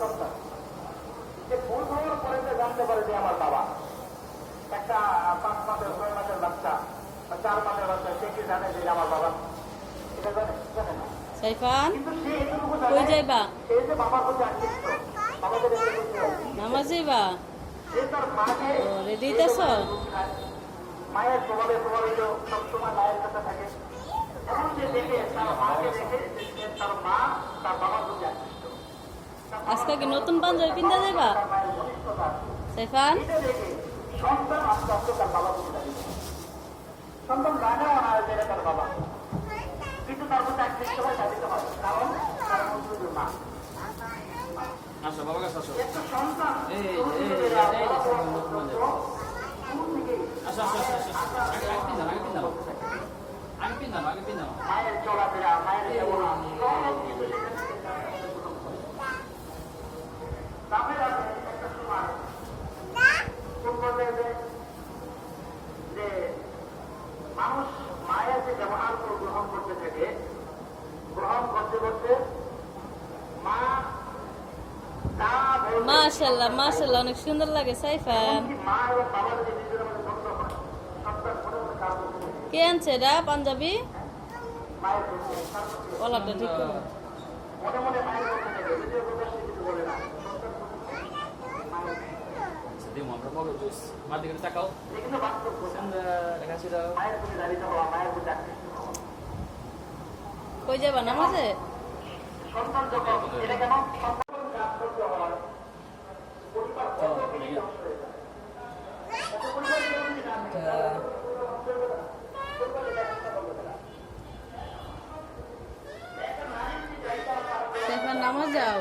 সন্তান। যে ভুল হওয়ার পরে সে জানতে পারে যে আমার বাবা। একটা পাঁচ মাসের ছয় মাসের বাচ্চা বা চার মাসের বাচ্চা সে কি জানে যে আমার বাবা? এটা জানে জানে না। সাইফান সে কই যাইবা? সে যে বাবার প্রতি আকৃষ্ট। বাবাকে দেখে খুশি। সে তার মাকে রেডি হইতেছ মায়ের স্বভাবে প্রভাবিত সবসময় মায়ের কাছে থাকে। এবং যে দেখে তার মাকে দেখে তার মা তার বাবার প্রতি আকৃষ্ট আজকে নতুন পাঞ্জাবি পিন্দা যাইবা? সাইফান? এটা দেখে মাশাল্লাহ মাশাল্লাহ অনেক সুন্দর লাগে সাইফান এমনকি মা এবং বাবা যদি নিজের মধ্যে দ্বন্দ্ব হয় সন্তান মনে মনে কাজ করতে থাকে। কে আনছে এটা পাঞ্জাবি মায়ের প্রতি তার প্রতি কলারটা ঠিক করো মনে মনে মায়ের করতে থাকে যদিও প্রকাশ্যে কিছু বলে না সন্তান প্রতি মায়ের দিমো আমরা বলো জুস মার দিকে তাকাও এটা কিন্তু বাস্তব কথা। সুন্দর দেখা ছিল মায়ের প্রতি দাঁড়িয়ে হওয়া মায়ের প্রতি আকৃষ্ট হওয়া কই যাবা নামাজে সন্তান যখন এটা কেন সন্তান কাজ করতে হয় পরিবার কত বেশি ধ্বংস হয়ে যায় এত পরিবার যদি না থাকে, তাহলে পরিবার ধ্বংস হবে না। পরিবারের ব্যবস্থা করবে না। একটা নারী যদি চাইতে হয় তার সাইফান নামাজ যাও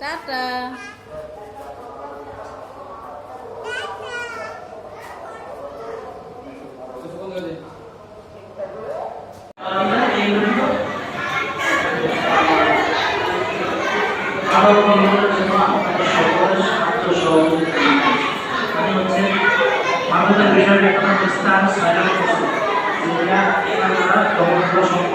টাটা আরও বিনোদনের জন্য আপনাদের সকলের সাহায্য সহযোগিতা। মানে হচ্ছে মানবতার বিষয়টা বিস্তার সাইলেন্ট করছে যেটা আপনারা সমগ্র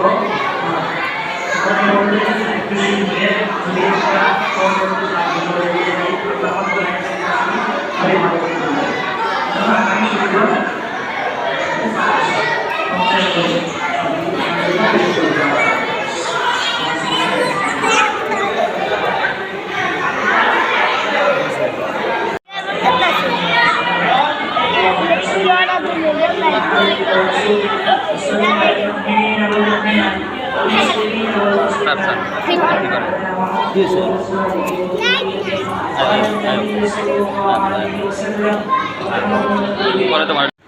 পঞ্চাশ বছর পরে তোমার